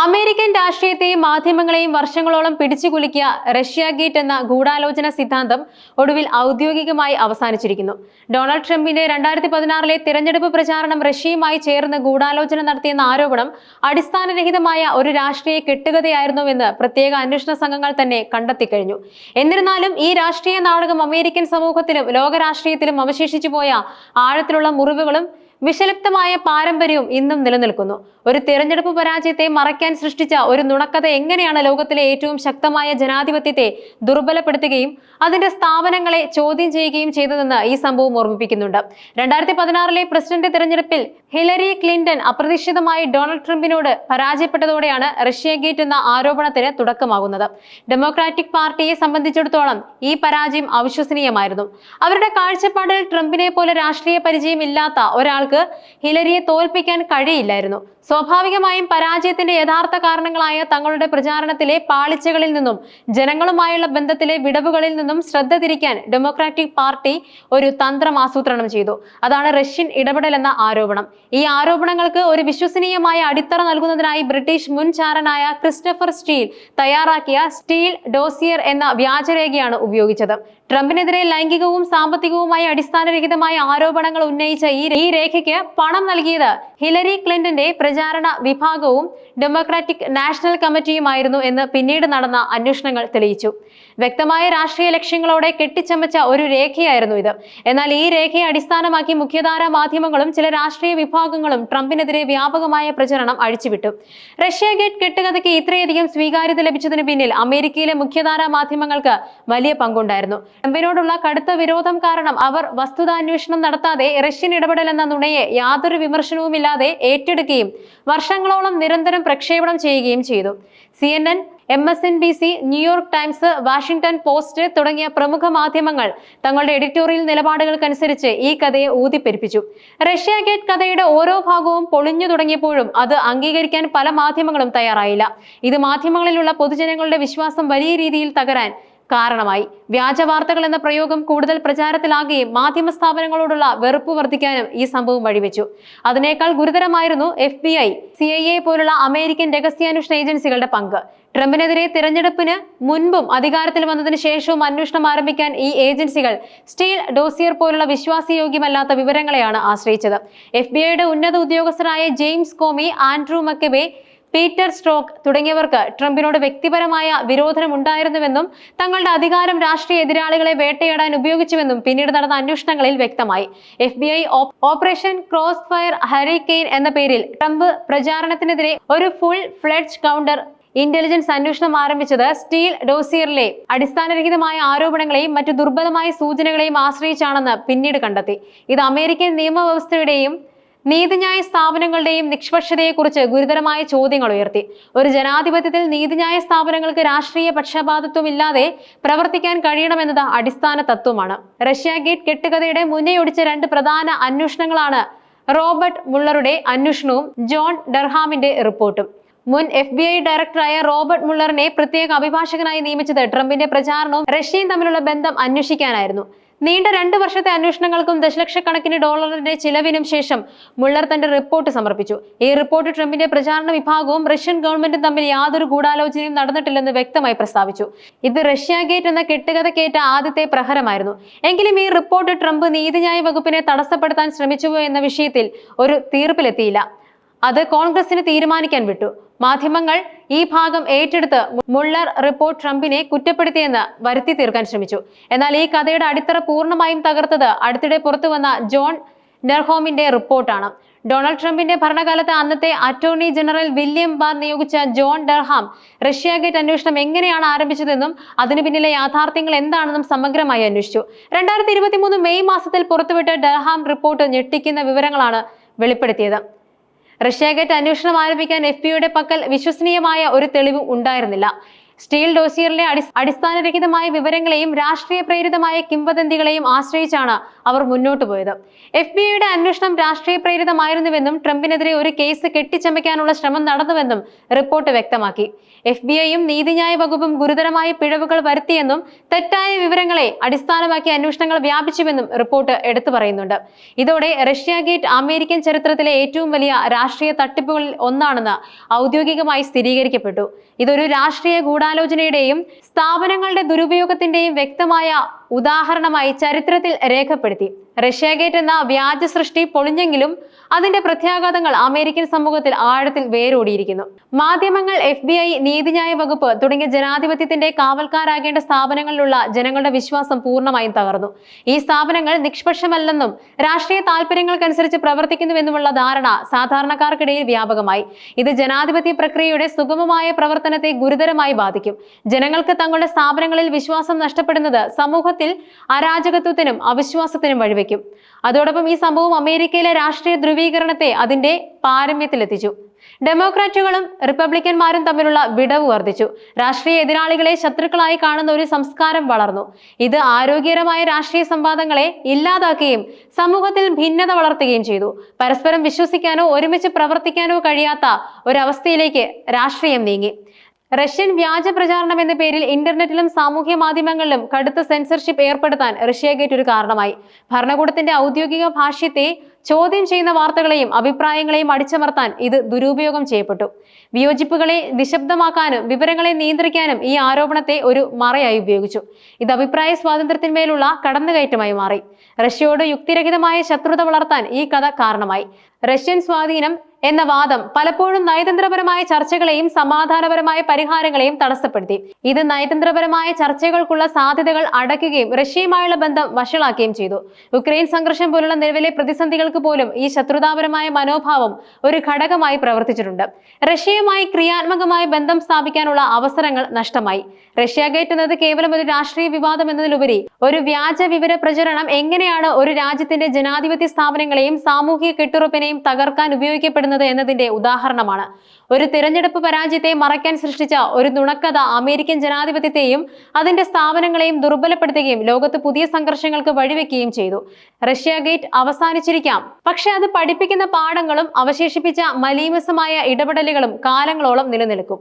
American രാഷ്ട്രീയത്തെയും മാധ്യമങ്ങളെയും വർഷങ്ങളോളം പിടിച്ചുകുലുക്കിയ Russia gate എന്ന ഗൂഢാലോചന സിദ്ധാന്തം ഒടുവിൽ ഔദ്യോഗികമായി അവസാനിച്ചിരിക്കുന്നു. ഡൊണാൾഡ് ട്രംപിന്റെ രണ്ടായിരത്തി പതിനാറിലെ തിരഞ്ഞെടുപ്പ് പ്രചാരണം റഷ്യയുമായി ചേർന്ന് ഗൂഢാലോചന നടത്തിയെന്ന ആരോപണം അടിസ്ഥാനരഹിതമായ ഒരു രാഷ്ട്രീയ കെട്ടുകഥയായിരുന്നുവെന്ന് പ്രത്യേക അന്വേഷണ സംഘങ്ങൾ തന്നെ കണ്ടെത്തിക്കഴിഞ്ഞു. എന്നിരുന്നാലും ഈ രാഷ്ട്രീയ നാടകം അമേരിക്കൻ സമൂഹത്തിലും ലോകരാഷ്ട്രീയത്തിലും അവശേഷിച്ചു പോയ ആഴത്തിലുള്ള മുറിവുകളും വിഷലിപ്തമായ പാരമ്പര്യവും ഇന്നും നിലനിൽക്കുന്നു. ഒരു തിരഞ്ഞെടുപ്പ് പരാജയത്തെ മറയ്ക്കാൻ സൃഷ്ടിച്ച ഒരു നുണക്കഥ എങ്ങനെയാണ് ലോകത്തിലെ ഏറ്റവും ശക്തമായ ജനാധിപത്യത്തെ ദുർബലപ്പെടുത്തുകയും അതിന്റെ സ്ഥാപനങ്ങളെ ചോദ്യം ചെയ്യുകയും ചെയ്തതെന്ന് ഈ സംഭവം ഓർമ്മിപ്പിക്കുന്നുണ്ട്. രണ്ടായിരത്തി പതിനാറിലെ പ്രസിഡന്റ് തിരഞ്ഞെടുപ്പിൽ ഹിലരി ക്ലിന്റൺ അപ്രതീക്ഷിതമായി ഡൊണാൾഡ് ട്രംപിനോട് പരാജയപ്പെട്ടതോടെയാണ് റഷ്യ ഗേറ്റ് എന്ന ആരോപണത്തിന് തുടക്കമാകുന്നത്. ഡെമോക്രാറ്റിക് പാർട്ടിയെ സംബന്ധിച്ചിടത്തോളം ഈ പരാജയം അവിശ്വസനീയമായിരുന്നു. അവരുടെ കാഴ്ചപ്പാടിൽ ട്രംപിനെ പോലെ രാഷ്ട്രീയ പരിചയം ഇല്ലാത്ത ഒരാൾക്ക് ഹിലരിയെ തോൽപ്പിക്കാൻ കഴിയില്ലായിരുന്നു. സ്വാഭാവികമായും പരാജയത്തിന്റെ യഥാർത്ഥ കാരണങ്ങളായ തങ്ങളുടെ പ്രചാരണത്തിലെ പാളിച്ചകളിൽ നിന്നും ജനങ്ങളുമായുള്ള ബന്ധത്തിലെ വിടവുകളിൽ നിന്നും ശ്രദ്ധ തിരിക്കാൻ ഡെമോക്രാറ്റിക് പാർട്ടി ഒരു തന്ത്രം ആസൂത്രണം ചെയ്തു. അതാണ് റഷ്യൻ ഇടപെടൽ എന്ന ആരോപണം. ഈ ആരോപണങ്ങൾക്ക് ഒരു വിശ്വസനീയമായ അടിത്തറ നൽകുന്നതിനായി ബ്രിട്ടീഷ് മുൻ ചാരനായ ക്രിസ്റ്റഫർ സ്റ്റീൽ തയ്യാറാക്കിയ സ്റ്റീൽ ഡോസിയർ എന്ന വ്യാജരേഖയാണ് ഉപയോഗിച്ചത്. ട്രംപിനെതിരെ ലൈംഗികവും സാമ്പത്തികവുമായി അടിസ്ഥാനരഹിതമായ ആരോപണങ്ങൾ ഉന്നയിച്ച ഈ രേഖയ്ക്ക് പണം നൽകിയത് ഹിലരി ക്ലിന്റന്റെ പ്രചാരണ വിഭാഗവും ഡെമോക്രാറ്റിക് നാഷണൽ കമ്മിറ്റിയുമായിരുന്നു എന്ന് പിന്നീട് നടന്ന അന്വേഷണങ്ങൾ തെളിയിച്ചു. വ്യക്തമായ രാഷ്ട്രീയ ലക്ഷ്യങ്ങളോടെ കെട്ടിച്ചമച്ച ഒരു രേഖയായിരുന്നു ഇത്. എന്നാൽ ഈ രേഖയെ അടിസ്ഥാനമാക്കി മുഖ്യധാരാ മാധ്യമങ്ങളും ചില രാഷ്ട്രീയ വിഭാഗങ്ങളും ട്രംപിനെതിരെ വ്യാപകമായ പ്രചരണം അഴിച്ചുവിട്ടു. റഷ്യ ഗേറ്റ് കെട്ടുകഥയ്ക്ക് ഇത്രയധികം സ്വീകാര്യത ലഭിച്ചതിന് പിന്നിൽ അമേരിക്കയിലെ മുഖ്യധാരാ മാധ്യമങ്ങൾക്ക് വലിയ പങ്കുണ്ടായിരുന്നു. ട്രംപിനോടുള്ള കടുത്ത വിരോധം കാരണം അവർ വസ്തുതാന്വേഷണം നടത്താതെ റഷ്യൻ ഇടപെടൽ എന്ന നുണയെ യാതൊരു വിമർശനവുമില്ലാതെ ഏറ്റെടുക്കുകയും വർഷങ്ങളോളം നിരന്തരം പ്രക്ഷേപണം ചെയ്യുകയും ചെയ്തു. C M S N B C New York Times Washington Post തുടങ്ങിയ പ്രമുഖ മാധ്യമങ്ങൾ തങ്ങളുടെ എഡിറ്റോറിയൽ നിലപാടുകൾക്കനുസരിച്ച് ഈ കഥയെ ഊതിപ്പെരിപ്പിച്ചു. റഷ്യ ഗേറ്റ് കഥയുടെ ഓരോ ഭാഗവും പൊളിഞ്ഞു തുടങ്ങിയപ്പോഴും അത് അംഗീകരിക്കാൻ പല മാധ്യമങ്ങളും തയ്യാറായില്ല. ഇത് മാധ്യമങ്ങളിലുള്ള പൊതുജനങ്ങളുടെ വിശ്വാസം വലിയ രീതിയിൽ തകരാൻ കാരണമായി. വ്യാജ വാർത്തകൾ എന്ന പ്രയോഗം കൂടുതൽ പ്രചാരത്തിലാകുകയും മാധ്യമ സ്ഥാപനങ്ങളോടുള്ള വെറുപ്പ് വർദ്ധിക്കാനും ഈ സംഭവം വഴിവെച്ചു. അതിനേക്കാൾ ഗുരുതരമായിരുന്നു F B I C I A പോലുള്ള അമേരിക്കൻ രഹസ്യാന്വേഷണ ഏജൻസികളുടെ പങ്ക്. ട്രംപിനെതിരെ തിരഞ്ഞെടുപ്പിന് മുൻപും അധികാരത്തിൽ വന്നതിന് ശേഷവും അന്വേഷണം ആരംഭിക്കാൻ ഈ ഏജൻസികൾ സ്റ്റീൽ ഡോസിയർ പോലുള്ള വിശ്വാസയോഗ്യമല്ലാത്ത വിവരങ്ങളെയാണ് ആശ്രയിച്ചത്. എഫ് ബി ഐയുടെ ഉന്നത ഉദ്യോഗസ്ഥരായ James Comey Andrew McCabe Peter Strzok തുടങ്ങിയവർക്ക് ട്രംപിനോട് വ്യക്തിപരമായ വിരോധനമുണ്ടായിരുന്നുവെന്നും തങ്ങളുടെ അധികാരം രാഷ്ട്രീയ എതിരാളികളെ വേട്ടയാടാൻ ഉപയോഗിച്ചുവെന്നും പിന്നീട് നടന്ന അന്വേഷണങ്ങളിൽ വ്യക്തമായി. F B I operation crossfire hurricane എന്ന പേരിൽ ട്രംപ് പ്രചാരണത്തിനെതിരെ ഒരു ഫുൾ ഫ്ലെഡ്ജ് കൗണ്ടർ ഇന്റലിജൻസ് അന്വേഷണം ആരംഭിച്ചത് സ്റ്റീൽ ഡോസിയറിലെ അടിസ്ഥാനരഹിതമായ ആരോപണങ്ങളെയും മറ്റു ദുർബലമായ സൂചനകളെയും ആശ്രയിച്ചാണെന്ന് പിന്നീട് കണ്ടെത്തി. ഇത് അമേരിക്കൻ നിയമവ്യവസ്ഥയുടെയും നീതിന്യായ സ്ഥാപനങ്ങളുടെയും നിഷ്പക്ഷതയെക്കുറിച്ച് ഗുരുതരമായ ചോദ്യങ്ങൾ ഉയർത്തി. ഒരു ജനാധിപത്യത്തിൽ നീതിന്യായ സ്ഥാപനങ്ങൾക്ക് രാഷ്ട്രീയ പക്ഷപാതിത്വമില്ലാതെ പ്രവർത്തിക്കാൻ കഴിയണമെന്നത് അടിസ്ഥാന തത്വമാണ്. റഷ്യ ഗേറ്റ് കെട്ടുകഥയുടെ മുന്നേയൊടിച്ച രണ്ട് പ്രധാന അന്വേഷണങ്ങളാണ് റോബർട്ട് മുള്ളറുടെ അന്വേഷണവും ജോൺ ഡർഹാമിന്റെ റിപ്പോർട്ടും. മുൻ എഫ് ബി ഐ ഡയറക്ടറായ റോബർട്ട് മുള്ളറിനെ പ്രത്യേക അഭിഭാഷകനായി നിയമിച്ചത് ട്രംപിന്റെ പ്രചാരണവും റഷ്യയും തമ്മിലുള്ള ബന്ധം അന്വേഷിക്കാനായിരുന്നു. നീണ്ട രണ്ട് വർഷത്തെ അന്വേഷണങ്ങൾക്കും ദശലക്ഷക്കണക്കിന് ഡോളറിന്റെ ചിലവിനും ശേഷം മുള്ളർ തന്റെ റിപ്പോർട്ട് സമർപ്പിച്ചു. ഈ റിപ്പോർട്ട് ട്രംപിന്റെ പ്രചാരണ വിഭാഗവും റഷ്യൻ ഗവൺമെന്റും തമ്മിൽ യാതൊരു ഗൂഢാലോചനയും നടന്നിട്ടില്ലെന്ന് വ്യക്തമായി പ്രസ്താവിച്ചു. ഇത് റഷ്യ ഗേറ്റ് എന്ന കെട്ടുകഥക്കേറ്റ ആദ്യത്തെ പ്രഹരമായിരുന്നു. എങ്കിലും ഈ റിപ്പോർട്ട് ട്രംപ് നീതിന്യായ വകുപ്പിനെ തടസ്സപ്പെടുത്താൻ ശ്രമിച്ചുവോ എന്ന വിഷയത്തിൽ ഒരു തീർപ്പിലെത്തിയില്ല. അത് കോൺഗ്രസിന് തീരുമാനിക്കാൻ വിട്ടു. മാധ്യമങ്ങൾ ഈ ഭാഗം ഏറ്റെടുത്ത് മുള്ളർ റിപ്പോർട്ട് ട്രംപിനെ കുറ്റപ്പെടുത്തിയെന്ന് വരുത്തി തീർക്കാൻ ശ്രമിച്ചു. എന്നാൽ ഈ കഥയുടെ അടിത്തറ പൂർണമായും തകർത്തത് അടുത്തിടെ പുറത്തുവന്ന ജോൺ നെർഹോമിന്റെ റിപ്പോർട്ടാണ്. ഡൊണാൾഡ് ട്രംപിന്റെ ഭരണകാലത്ത് അന്നത്തെ അറ്റോർണി ജനറൽ വില്യം ബാർ നിയോഗിച്ച ജോൺ ഡർഹാം റഷ്യ ഗേറ്റ് അന്വേഷണം എങ്ങനെയാണ് ആരംഭിച്ചതെന്നും അതിന് പിന്നിലെ യാഥാർത്ഥ്യങ്ങൾ എന്താണെന്നും സമഗ്രമായി അന്വേഷിച്ചു. രണ്ടായിരത്തി മെയ് മാസത്തിൽ പുറത്തുവിട്ട ഡർഹാം റിപ്പോർട്ട് ഞെട്ടിക്കുന്ന വിവരങ്ങളാണ് വെളിപ്പെടുത്തിയത്. റഷ്യാഗേറ്റ് അന്വേഷണം ആരംഭിക്കാൻ എഫ് ബിയുടെ പക്കൽ വിശ്വസനീയമായ ഒരു തെളിവ് ഉണ്ടായിരുന്നില്ല. സ്റ്റീൽ ഡോസിയറിലെ അടി അടിസ്ഥാനരഹിതമായ വിവരങ്ങളെയും രാഷ്ട്രീയ പ്രേരിതമായ കിംവദന്തികളെയും ആശ്രയിച്ചാണ് അവർ മുന്നോട്ട് പോയത്. എഫ് ബി ഐയുടെ അന്വേഷണം രാഷ്ട്രീയ പ്രേരിതമായിരുന്നുവെന്നും ട്രംപിനെതിരെ ഒരു കേസ് കെട്ടിച്ചമയ്ക്കാനുള്ള ശ്രമം നടന്നുവെന്നും റിപ്പോർട്ട് വ്യക്തമാക്കി. എഫ് ബി ഐയും നീതിന്യായ വകുപ്പും ഗുരുതരമായ പിഴവുകൾ വരുത്തിയെന്നും തെറ്റായ വിവരങ്ങളെ അടിസ്ഥാനമാക്കി അന്വേഷണങ്ങൾ വ്യാപിച്ചുവെന്നും റിപ്പോർട്ട് എടുത്തു പറയുന്നുണ്ട്. ഇതോടെ റഷ്യ ഗേറ്റ് അമേരിക്കൻ ചരിത്രത്തിലെ ഏറ്റവും വലിയ രാഷ്ട്രീയ തട്ടിപ്പുകളിൽ ഒന്നാണെന്ന് ഔദ്യോഗികമായി സ്ഥിരീകരിക്കപ്പെട്ടു. ഇതൊരു രാഷ്ട്രീയ ഗൂഢാലോചനയുടെയും സ്ഥാപനങ്ങളുടെ ദുരുപയോഗത്തിന്റെയും വ്യക്തമായ ഉദാഹരണമായി ചരിത്രത്തിൽ രേഖപ്പെടുത്തി. റഷ്യാഗേറ്റ് എന്ന വ്യാജ സൃഷ്ടി പൊളിഞ്ഞെങ്കിലും അതിന്റെ പ്രത്യാഘാതങ്ങൾ അമേരിക്കൻ സമൂഹത്തിൽ ആഴത്തിൽ വേരോടിയിരിക്കുന്നു. മാധ്യമങ്ങൾ എഫ് ബി ഐ നീതിന്യായ വകുപ്പ് തുടങ്ങിയ ജനാധിപത്യത്തിന്റെ കാവൽക്കാരാകേണ്ട സ്ഥാപനങ്ങളിലുള്ള ജനങ്ങളുടെ വിശ്വാസം പൂർണമായും തകർന്നു. ഈ സ്ഥാപനങ്ങൾ നിഷ്പക്ഷമല്ലെന്നും രാഷ്ട്രീയ താല്പര്യങ്ങൾക്കനുസരിച്ച് പ്രവർത്തിക്കുന്നുവെന്നുമുള്ള ധാരണ സാധാരണക്കാർക്കിടയിൽ വ്യാപകമായി. ഇത് ജനാധിപത്യ പ്രക്രിയയുടെ സുഗമമായ പ്രവർത്തനത്തെ ഗുരുതരമായി ബാധിക്കും. ജനങ്ങൾക്ക് തങ്ങളുടെ സ്ഥാപനങ്ങളിൽ വിശ്വാസം നഷ്ടപ്പെടുന്നത് സമൂഹത്തിൽ അരാജകത്വത്തിനും അവിശ്വാസത്തിനും വഴിവെക്കും. അതോടൊപ്പം ഈ സംഭവം അമേരിക്കയിലെ രാഷ്ട്രീയ ധ്രുവീകരണത്തെ അതിന്റെ പാരമ്യത്തിലെത്തിച്ചു. ഡെമോക്രാറ്റുകളും റിപ്പബ്ലിക്കന്മാരും തമ്മിലുള്ള വിടവ് വർദ്ധിച്ചു. രാഷ്ട്രീയ എതിരാളികളെ ശത്രുക്കളായി കാണുന്ന ഒരു സംസ്കാരം വളർന്നു. ഇത് ആരോഗ്യകരമായ രാഷ്ട്രീയ സംവാദങ്ങളെ ഇല്ലാതാക്കുകയും സമൂഹത്തിൽ ഭിന്നത വളർത്തുകയും ചെയ്തു. പരസ്പരം വിശ്വസിക്കാനോ ഒരുമിച്ച് പ്രവർത്തിക്കാനോ കഴിയാത്ത ഒരവസ്ഥയിലേക്ക് രാഷ്ട്രീയം നീങ്ങി. റഷ്യൻ വ്യാജ പ്രചാരണം എന്ന പേരിൽ ഇന്റർനെറ്റിലും സാമൂഹ്യ മാധ്യമങ്ങളിലും കടുത്ത സെൻസർഷിപ്പ് ഏർപ്പെടുത്താൻ റഷ്യ ഗേറ്റ് ഒരു കാരണമായി. ഭരണകൂടത്തിന്റെ ഔദ്യോഗിക ഭാഷ്യത്തെ ചോദ്യം ചെയ്യുന്ന വാർത്തകളെയും അഭിപ്രായങ്ങളെയും അടിച്ചമർത്താൻ ഇത് ദുരുപയോഗം ചെയ്യപ്പെട്ടു. വിയോജിപ്പുകളെ നിശബ്ദമാക്കാനും വിവരങ്ങളെ നിയന്ത്രിക്കാനും ഈ ആരോപണത്തെ ഒരു മറയായി ഉപയോഗിച്ചു. ഇത് അഭിപ്രായ സ്വാതന്ത്ര്യത്തിന്മേലുള്ള കടന്നുകയറ്റമായി മാറി. റഷ്യയോട് യുക്തിരഹിതമായ ശത്രുത വളർത്താൻ ഈ കഥ കാരണമായി. റഷ്യൻ സ്വാധീനം എന്ന വാദം പലപ്പോഴും നയതന്ത്രപരമായ ചർച്ചകളെയും സമാധാനപരമായ പരിഹാരങ്ങളെയും തടസ്സപ്പെടുത്തി. ഇത് നയതന്ത്രപരമായ ചർച്ചകൾക്കുള്ള സാധ്യതകൾ അടയ്ക്കുകയും റഷ്യയുമായുള്ള ബന്ധം വഷളാക്കുകയും ചെയ്തു. യുക്രൈൻ സംഘർഷം പോലുള്ള നിലവിലെ പ്രതിസന്ധികൾക്ക് പോലും ഈ ശത്രുതാപരമായ മനോഭാവം ഒരു ഘടകമായി പ്രവർത്തിച്ചിട്ടുണ്ട്. റഷ്യയുമായി ക്രിയാത്മകമായ ബന്ധം സ്ഥാപിക്കാനുള്ള അവസരങ്ങൾ നഷ്ടമായി. റഷ്യ ഗേറ്റ് എന്നത് കേവലം ഒരു രാഷ്ട്രീയ വിവാദം എന്നതിലുപരി ഒരു വ്യാജ വിവര പ്രചരണം എങ്ങനെയാണ് ഒരു രാജ്യത്തിന്റെ ജനാധിപത്യ സ്ഥാപനങ്ങളെയും സാമൂഹിക കെട്ടുറപ്പിനെയും തകർക്കാൻ ഉപയോഗിക്കപ്പെടുന്നത് എന്നതിന്റെ ഉദാഹരണമാണ്. ഒരു തിരഞ്ഞെടുപ്പ് പരാജയത്തെ മറയ്ക്കാൻ സൃഷ്ടിച്ച ഒരു നുണക്കഥ അമേരിക്കൻ ജനാധിപത്യത്തെയും അതിന്റെ സ്ഥാപനങ്ങളെയും ദുർബലപ്പെടുത്തുകയും ലോകത്ത് പുതിയ സംഘർഷങ്ങൾക്ക് വഴിവെക്കുകയും ചെയ്തു. റഷ്യ ഗേറ്റ് അവസാനിച്ചിരിക്കാം. പക്ഷെ അത് പഠിപ്പിക്കുന്ന പാഠങ്ങളും അവശേഷിപ്പിച്ച മലീമസമായ ഇടപെടലുകളും കാലങ്ങളോളം നിലനിൽക്കും.